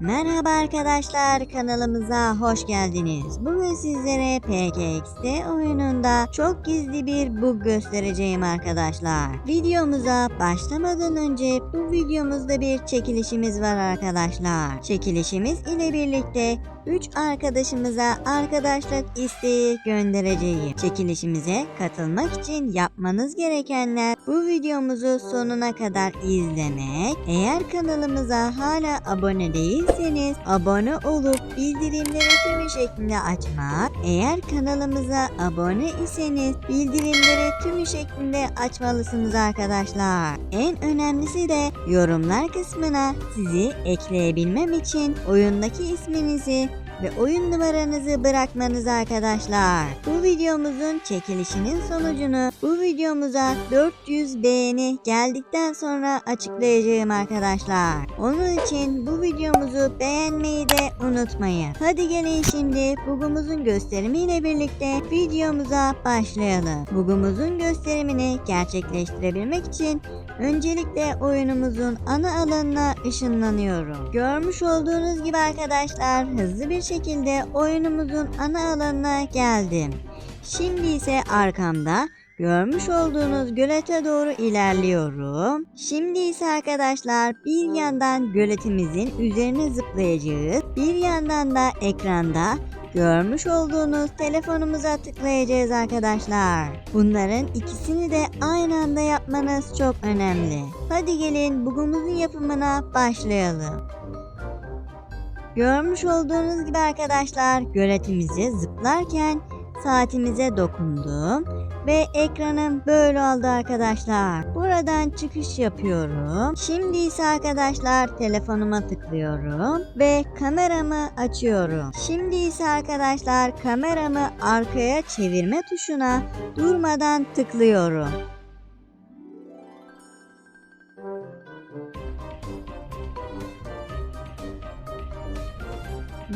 Merhaba arkadaşlar kanalımıza hoş geldiniz. Bugün sizlere PKX'de oyununda çok gizli bir bug göstereceğim arkadaşlar. Videomuza başlamadan önce bu videomuzda bir çekilişimiz var arkadaşlar. Çekilişimiz ile birlikte 3 arkadaşımıza arkadaşlık isteği göndereceğim. Çekilişimize katılmak için yapmanız gerekenler bu videomuzu sonuna kadar izlemek. Eğer kanalımıza hala abone değilseniz abone olup bildirimleri tümü şeklinde açmak. Eğer kanalımıza abone iseniz bildirimleri tümü şeklinde açmalısınız arkadaşlar. En önemlisi de yorumlar kısmına sizi ekleyebilmem için oyundaki isminizi ve oyun numaranızı bırakmanız arkadaşlar. Bu videomuzun çekilişinin sonucunu bu videomuza 400 beğeni geldikten sonra açıklayacağım arkadaşlar. Onun için bu videomuzu beğenmeyi de unutmayın. Hadi gelin şimdi bugumuzun gösterimiyle birlikte videomuza başlayalım. Bugumuzun gösterimini gerçekleştirebilmek için Öncelikle oyunumuzun ana alanına ışınlanıyorum. Görmüş olduğunuz gibi arkadaşlar hızlı bir şekilde oyunumuzun ana alanına geldim. Şimdi ise arkamda Görmüş olduğunuz gölete doğru ilerliyorum. Şimdi ise arkadaşlar bir yandan göletimizin üzerine zıplayacağız. Bir yandan da ekranda Görmüş olduğunuz telefonumuza tıklayacağız arkadaşlar. Bunların ikisini de aynı anda yapmanız çok önemli. Hadi gelin bugümüzün yapımına başlayalım. Görmüş olduğunuz gibi arkadaşlar göletimize zıplarken saatimize dokundum ve ekranım böyle oldu arkadaşlar. Buradan çıkış yapıyorum. Şimdi ise arkadaşlar telefonuma tıklıyorum ve kameramı açıyorum. Şimdi ise arkadaşlar kameramı arkaya çevirme tuşuna durmadan tıklıyorum.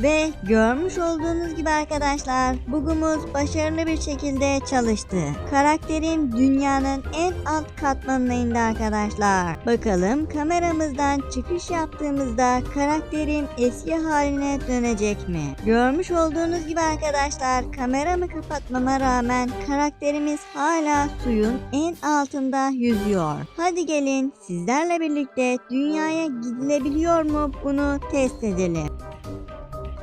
Ve görmüş olduğunuz gibi arkadaşlar bugümüz başarılı bir şekilde çalıştı. Karakterim dünyanın en alt katmanına indi arkadaşlar. Bakalım kameramızdan çıkış yaptığımızda karakterim eski haline dönecek mi? Görmüş olduğunuz gibi arkadaşlar kameramı kapatmama rağmen karakterimiz hala suyun en altında yüzüyor. Hadi gelin sizlerle birlikte dünyaya gidilebiliyor mu bunu test edelim.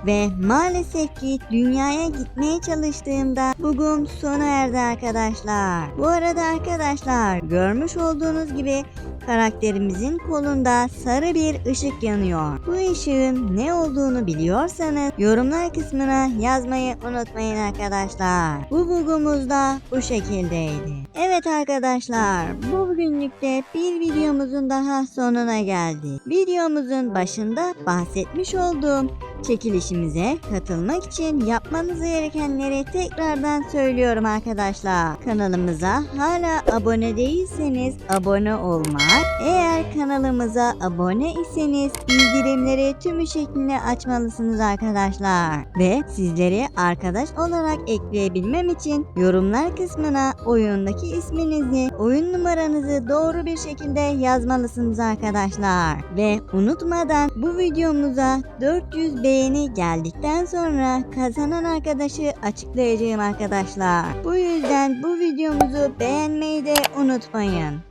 Ve maalesef ki dünyaya gitmeye çalıştığımda bugün sona erdi arkadaşlar. Bu arada arkadaşlar görmüş olduğunuz gibi karakterimizin kolunda sarı bir ışık yanıyor. Bu ışığın ne olduğunu biliyorsanız yorumlar kısmına yazmayı unutmayın arkadaşlar. Bu bugumuz da bu şekildeydi. Evet arkadaşlar bu bugünlükte bir videomuzun daha sonuna geldik. Videomuzun başında bahsetmiş olduğum çekilişimize katılmak için yapmanız gerekenleri tekrardan söylüyorum arkadaşlar. Kanalımıza hala abone değilseniz abone olmak, eğer kanalımıza abone iseniz bildirimleri tümü şeklinde açmalısınız arkadaşlar. Ve sizleri arkadaş olarak ekleyebilmem için yorumlar kısmına oyundaki isminizi, oyun numaranızı doğru bir şekilde yazmalısınız arkadaşlar. Ve unutmadan bu videomuza 400 beğeni geldikten sonra kazanan arkadaşı açıklayacağım arkadaşlar. Bu yüzden bu videomuzu beğenmeyi de unutmayın.